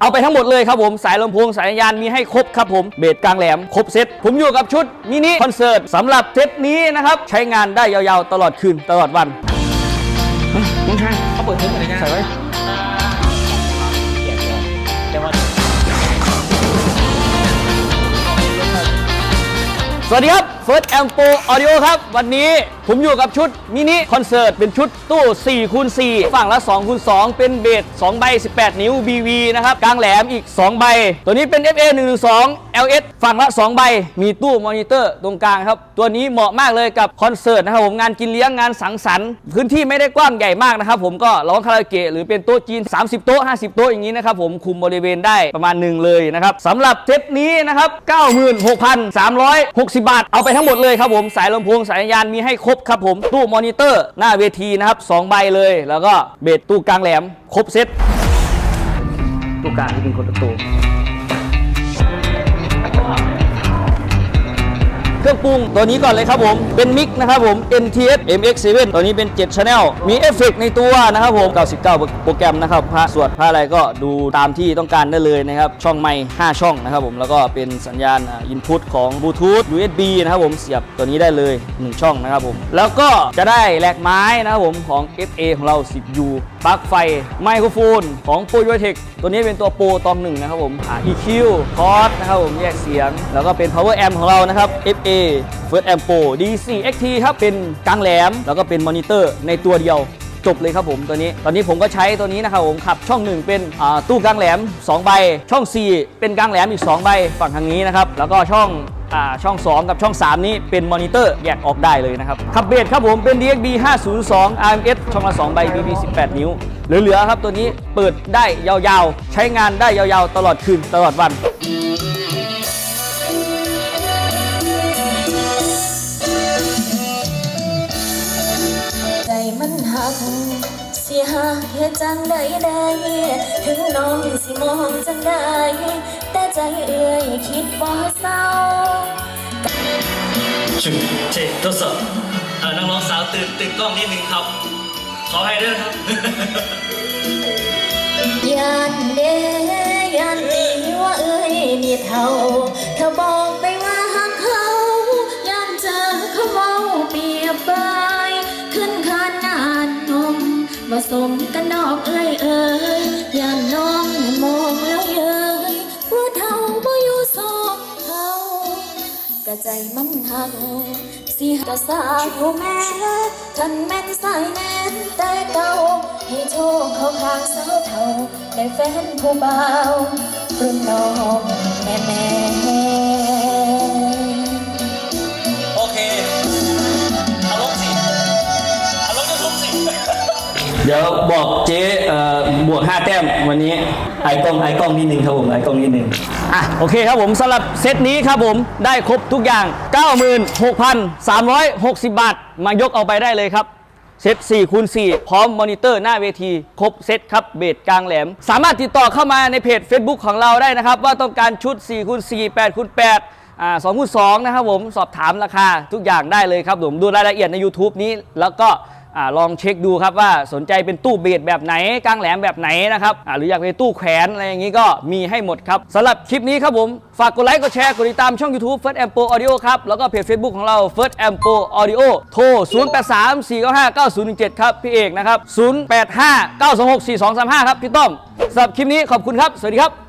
เอาไปทั้งหมดเลยครับผม สายลำโพงสายยานมีให้ครบครับผม เบสกลางแหลม ครบเซตผมอยู่กับชุดมินิคอนเสิร์ตสำหรับเซตนี้นะครับ ใช้งานได้ยาวๆ ตลอดคืนตลอดวันน้องชายเขาเปิดเทปอะไรกันใส่ไว้สวัสดีครับ First Ampo Audio ครับ วันนี้ ผมอยู่กับชุดมินิคอนเสิร์ตเป็นชุดตู้4คูณ4ฝั่งละ2คูณ2เป็นเบส2ใบ 18 นิ้ว BV นะครับ กลางแหลมอีก 2 ใบ ตัวนี้เป็น FA 112 LS ฝั่งละ 2 ใบ มีตู้มอนิเตอร์ตรงกลางครับ ตัวนี้เหมาะมากเลยกับคอนเสิร์ตนะครับผมงานกินเลี้ยงงานสังสรรค์ พื้นที่ไม่ได้กว้างใหญ่มากนะครับผมก็ร้องคาราโอเกะหรือเป็นโต๊ะจีน 30 โต๊ะ 50 โต๊ะอย่างนี้นะครับผมคุมบริเวณได้ประมาณหนึ่งเลยนะครับสำหรับเซตนี้นะครับ96,360 บาท เอาไปทั้งหมดเลยครับผมสายลำโพงสายยานมีให้ครบครับผม ตู้มอนิเตอร์ หน้าเวทีนะครับสองใบเลย แล้วก็เบสตู้กลางแหลม ครบเซตตู้กลางที่เป็นคนละตู้ รื่องปรุงตัวนี้ก่อนเลยครับผม เป็นมิกนะครับผม NTF MX7 ตัวนี้เป็น 7 Channel มีเอฟเฟกต์ในตัวนะครับผม 99 โปรแกรมนะครับพระสวดพระอะไรก็ดูตามที่ต้องการได้เลยนะครับ ช่องไมค์5ช่องนะครับผม แล้วก็เป็นสัญญาณอินพุตของบลูทูธ USB นะครับผม เสียบตัวนี้ได้เลย 1 ช่องนะครับผม แล้วก็จะได้แหลกไม้นะครับผมของ FA ของเรา 10U ปลั๊กไฟ ไมโครโฟนของ p r o u t e c ตัวนี้เป็นตัวโปรตองหนึ่งนะครับผมอ่า EQ คอร์สนะครับผมแยกเสียง แล้วก็เป็น power amp ของเรานะครับ FA First Amp Pro DC XT ครับ เป็นกลางแหลม แล้วก็เป็นมอนิเตอร์ในตัวเดียวจบเลยครับผมตัวนี้ ตอนนี้ผมก็ใช้ตัวนี้นะครับผมขับช่อง 1 เป็นตู้กลางแหลม 2 ใบ ช่อง 4 เป็นกลางแหลมอีก 2 ใบฝั่งทางนี้นะครับ แล้วก็ช่องอ่าช่อง 2 กับช่อง 3 นี้เป็นมอนิเตอร์แยกออกได้เลยนะครับ ขับเบสครับผมเป็น DXB 502 RMS ช่องละ 2 ใบ BB 18 นิ้ว เหลือๆครับตัวนี้เปิดได้ยาวๆ ใช้งานได้ยาวๆ ตลอดคืนตลอดวัน สียหายเหตุจังใดใดถึงน้องสิมองจังใดแต่ใจเอ่ยคิดบ่เศร้าชุดเช็คทดสอบเอ่อนักร้องสาวตื่นตื่นกล้องนิดนึงครับ ขอให้ด้วยนะครับ ยันเดยันตีว่าเอ้ยนี่เท่าเธอบอก มกันดอกเอ้ยเอ้ยยันน้องมองแล้วเย้ยว่าเท่าบ่อยู่สองเขากะใจมันหักสิกะสาผู้แม่ทันแม่นสายแน่นแต่เก่าให้โชคเขาข้างสาวเท่าได้แฟนผู้เบารุ่นน้องแม่แม่ ดี๋ยวบอกเจ๊บวก 5 แต้มวันนี้ไอกล้องไอกล้องนิดนึงครับผมไอกล้องนิดนึงอะโอเคครับผมสำหรับเซตนี้ครับผมได้ครบทุกอย่าง 96,360 บาท มายกเอาไปได้เลยครับเซต4คูณ4พร้อมมอนิเตอร์หน้าเวที ครบเซตครับเบสกลางแหลม สามารถติดต่อเข้ามาในเพจ Facebook ของเราได้นะครับ ว่าต้องการชุด4คูณ4 8คูณ8อ่า2คูณ2นะครับผมสอบถามราคาทุกอย่างได้เลยครับผมดูรายละเอียดใน YouTube นี้แล้วก็ อลองเช็คดูครับว่าสนใจเป็นตู้เบสแบบไหนกลางแหลมแบบไหนนะครับหรืออยากเป็นตู้แขวนอะไรอย่างนี้ก็มีให้หมดครับสำหรับคลิปนี้ครับผมฝากกดไลค์กดแชร์กดติดตามช่อง YouTube First Ampo Audio ครับแล้วก็เพจ Facebook ของเรา First Ampo Audio โทร 0834959017 ครับพี่เอกนะครับ 0859264235 ครับพี่ต้อมสำหรับคลิปนี้ขอบคุณครับ สวัสดีครับ